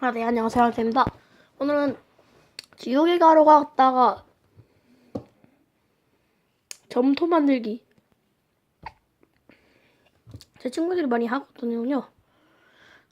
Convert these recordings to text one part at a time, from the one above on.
아, 네, 안녕하세요. 됩니다. 오늘은 지옥에 가러 갔다가 점토 만들기. 제 친구들이 많이 하거든요.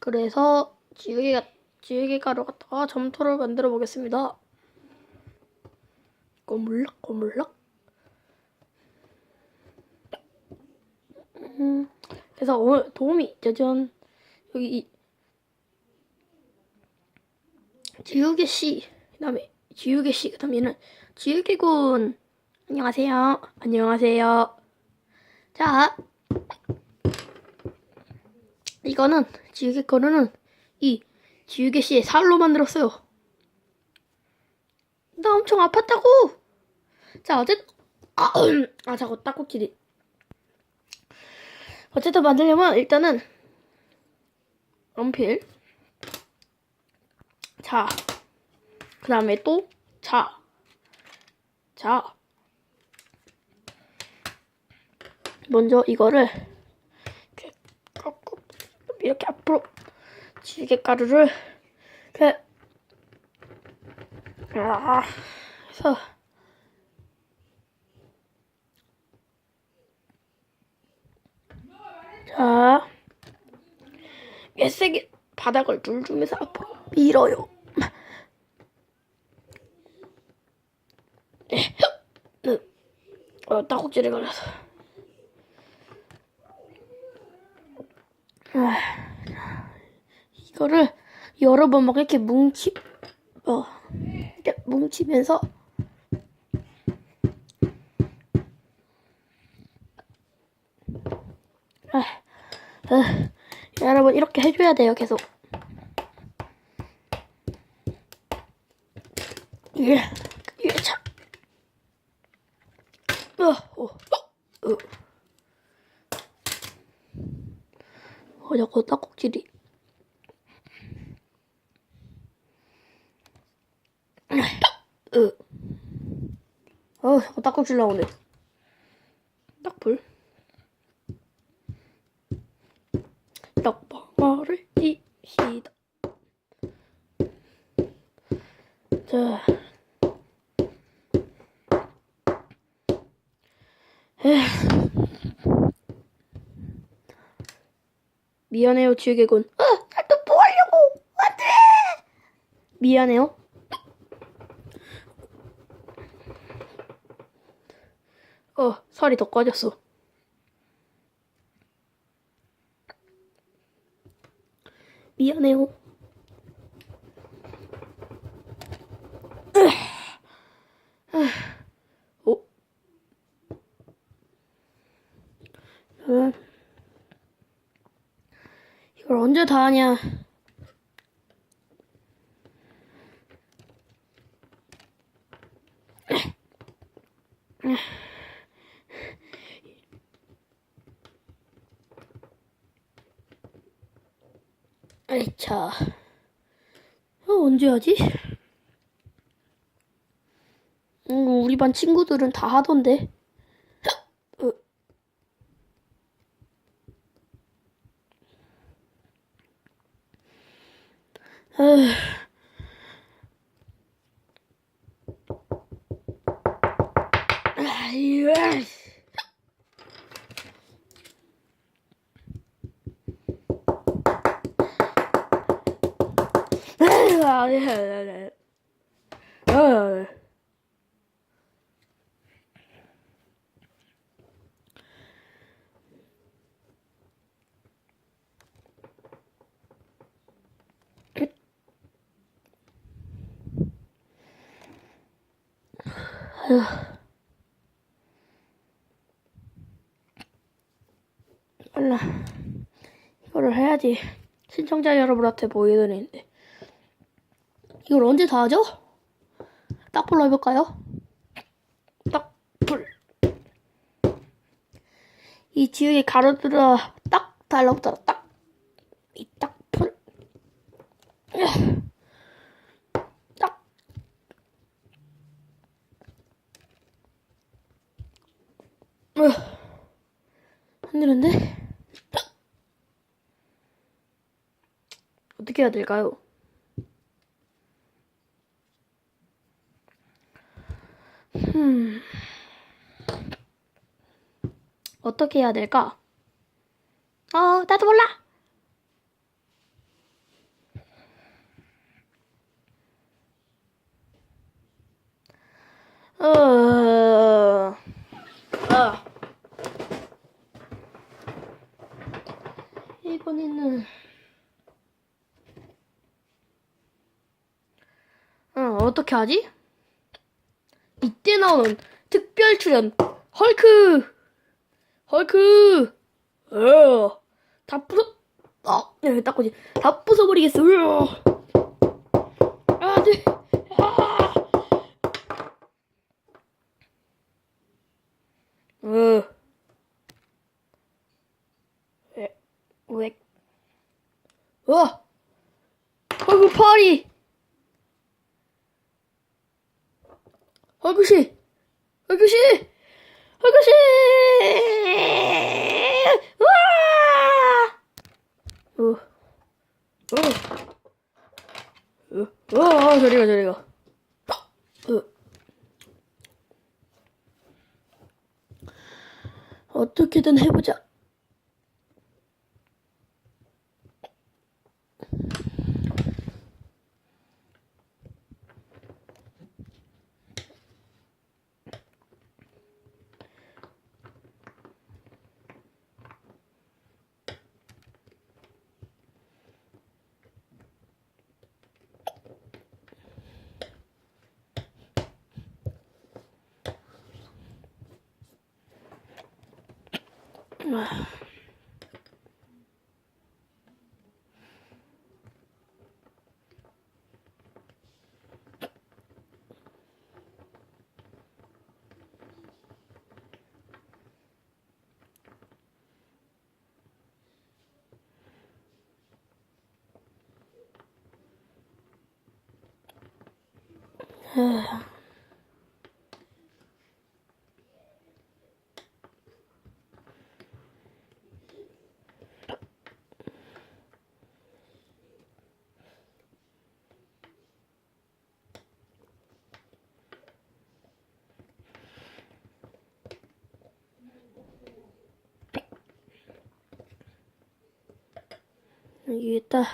그래서 지옥에, 가, 지옥에 가러 갔다가 점토를 만들어 보겠습니다. 꼬물락, 꼬물락. 음, 그래서 오늘 도움이 짜잔. 여기 이 지우개 씨, 그다음에 지우개 씨, 그다음 에는 지우개 군. 안녕하세요. 안녕하세요. 자, 이거는 지우개 거는 이 지우개 씨의 살로 만들었어요. 나 엄청 아팠다고. 자, 어쨌든 아, 아 자꾸 딱꼭질이. 어쨌든 만들려면 일단은 연필. 자, 그 다음에 또, 자, 자. 먼저 이거를 이렇게 이렇게 앞으로 지게 가루를 이렇게 아, 해서 자, 몇세게 바닥을 눌주면서 앞으로 밀어요. 네. 어, 딱꼭질에 걸려서. 아, 이거를 여러 번 막 이렇게 뭉치, 어, 이렇게 뭉치면서 아, 아, 여러분 이렇게 해줘야 돼요 계속. 이게 이게 참. 어, 어, 어, 어. 어, 자꾸 딱꼭질이. 으. 어, 자꾸 딱꼭질 나오네. 딱불. 떡방아를 띠시다. 자. 에휴. 미안해요, 지우개군. 아, 나또 뭐 하려고? 안 돼! 미안해요. 어, 살이 더 꺼졌어. 미안해요. 어? 음. 이걸 언제 다 하냐? 아이차. 어, 언제 하지? 음, 우리 반 친구들은 다 하던데. 어. 에휴. 아이 얼라 이거를 해야지 신청자 여러분한테 보여드리는데 이걸 언제 다 하죠? 딱불로 해볼까요? 딱불 이 지우개 가로들어 딱 딱불 딱 으. 안 되는데? 어떻게 해야 될까요? 음. 어떻게 해야 될까? 어, 나도 몰라! 어, 어. 이번에는 어, 어떻게 하지? 이때 나오는 특별 출연, 헐크! 헐크! 어, 다 부숴, 어, 이렇게 닦고지. 다 부숴버리겠어. 으어. 아, 네. 아. 어. 왜, 왜, 와! 헐크 파리! 헐크씨! 헐크씨! 헐크씨! 우와! 어, 어, 어, 어, 저리가, 저리가. 어. 어떻게든 해보자. 와. 아. 여기 있다.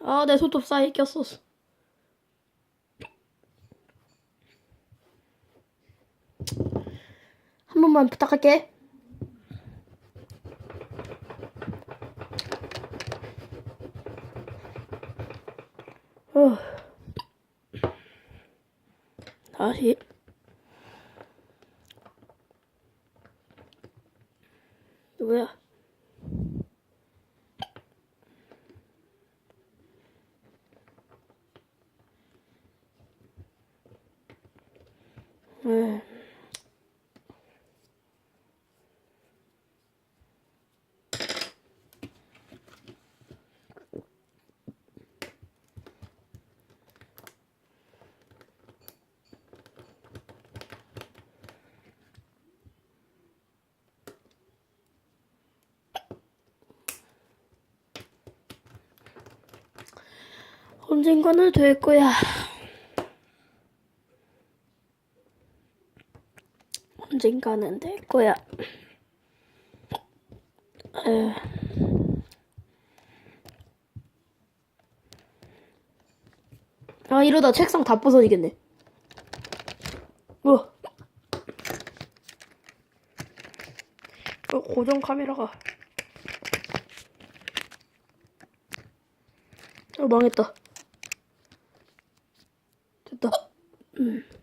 아, 내 손톱 사이에 꼈었어. 한 번만 부탁할게. 어. 다시. 누구야? 에. 언젠가는 될 거야. 언젠가는 될 거야. 에. 아 이러다 책상 다 부서지겠네. 어. 어 고정 카메라가. 어 망했다. 됐다. 음. 음.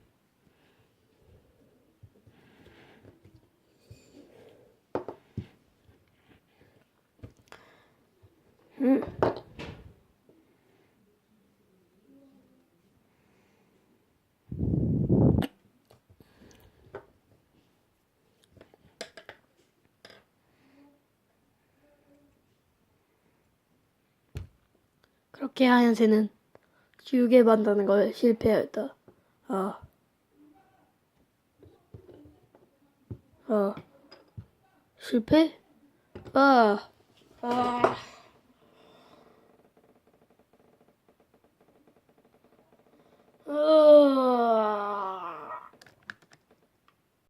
그렇게 하얀 새는 지우개 만드는 걸 실패하였다. 아. 아. 실패? 아. 아. 아.